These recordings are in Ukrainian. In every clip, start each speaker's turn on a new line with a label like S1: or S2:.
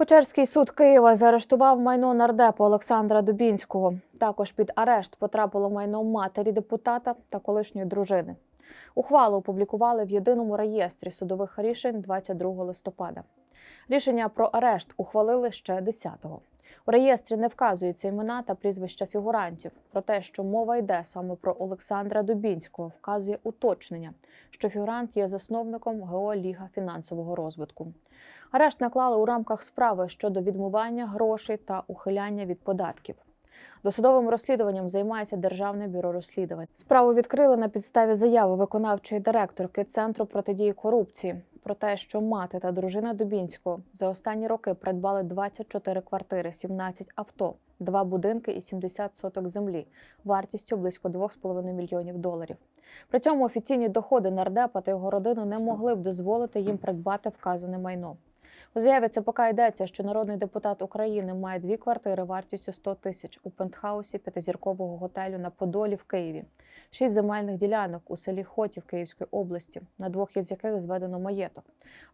S1: Печерський суд Києва заарештував майно нардепу Олександра Дубінського. Також під арешт потрапило майно матері депутата та колишньої дружини. Ухвалу опублікували в єдиному реєстрі судових рішень 22 листопада. Рішення про арешт ухвалили ще 10-го. Реєстрі не вказуються імена та прізвища фігурантів. Про те, що мова йде саме про Олександра Дубінського, вказує уточнення, що фігурант є засновником ГО Ліга фінансового розвитку. Арешт наклали у рамках справи щодо відмивання грошей та ухиляння від податків. Досудовим розслідуванням займається Державне бюро розслідувань. Справу відкрили на підставі заяви виконавчої директорки Центру протидії корупції про те, що мати та дружина Дубінського за останні роки придбали 24 квартири, 17 авто, два будинки і 70 соток землі вартістю близько 2,5 мільйонів доларів. При цьому офіційні доходи нардепа та його родини не могли б дозволити їм придбати вказане майно. У заяві ЦПК йдеться, що народний депутат України має дві квартири вартістю 100 тисяч у пентхаусі п'ятизіркового готелю на Подолі в Києві, шість земельних ділянок у селі Хотів Київської області, на двох із яких зведено маєток,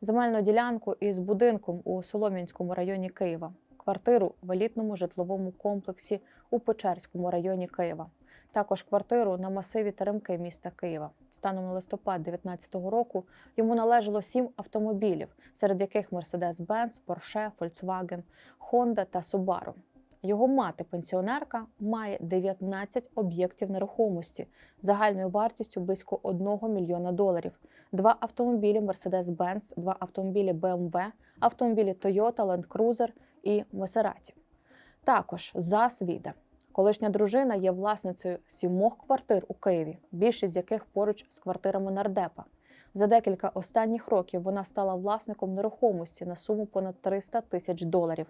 S1: земельну ділянку із будинком у Солом'янському районі Києва, квартиру в елітному житловому комплексі у Печерському районі Києва. Також квартиру на масиві Теремки міста Києва. Станом на листопад 2019 року йому належало сім автомобілів, серед яких Mercedes-Benz, Porsche, Volkswagen, Honda та Subaru. Його мати, пенсіонерка, має 19 об'єктів нерухомості загальною вартістю близько 1 мільйона доларів, два автомобілі Mercedes-Benz, два автомобілі BMW, автомобілі Toyota, Land Cruiser і Maserati. Також ЗАЗ Віда. Колишня дружина є власницею сімох квартир у Києві, більшість з яких поруч з квартирами нардепа. За декілька останніх років вона стала власником нерухомості на суму понад 300 тисяч доларів.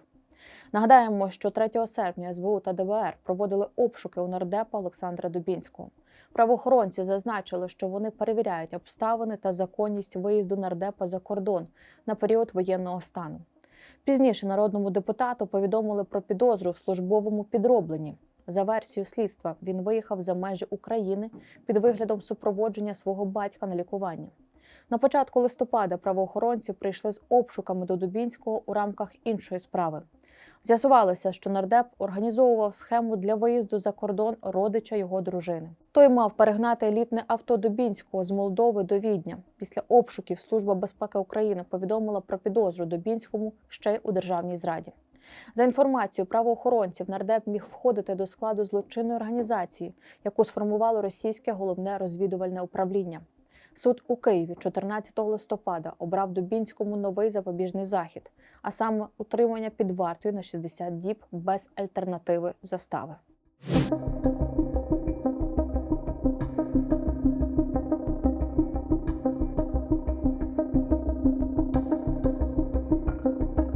S1: Нагадаємо, що 3 серпня СБУ та ДБР проводили обшуки у нардепа Олександра Дубінського. Правоохоронці зазначили, що вони перевіряють обставини та законність виїзду нардепа за кордон на період воєнного стану. Пізніше народному депутату повідомили про підозру в службовому підробленні. За версією слідства, він виїхав за межі України під виглядом супроводження свого батька на лікування. На початку листопада правоохоронці прийшли з обшуками до Дубінського у рамках іншої справи. З'ясувалося, що нардеп організовував схему для виїзду за кордон родича його дружини. Той мав перегнати елітне авто Дубінського з Молдови до Відня. Після обшуків Служба безпеки України повідомила про підозру Дубінському ще й у державній зраді. За інформацією правоохоронців, нардеп міг входити до складу злочинної організації, яку сформувало російське головне розвідувальне управління. Суд у Києві 14 листопада обрав Дубінському новий запобіжний захід, а саме утримання під вартою на 60 діб без альтернативи застави.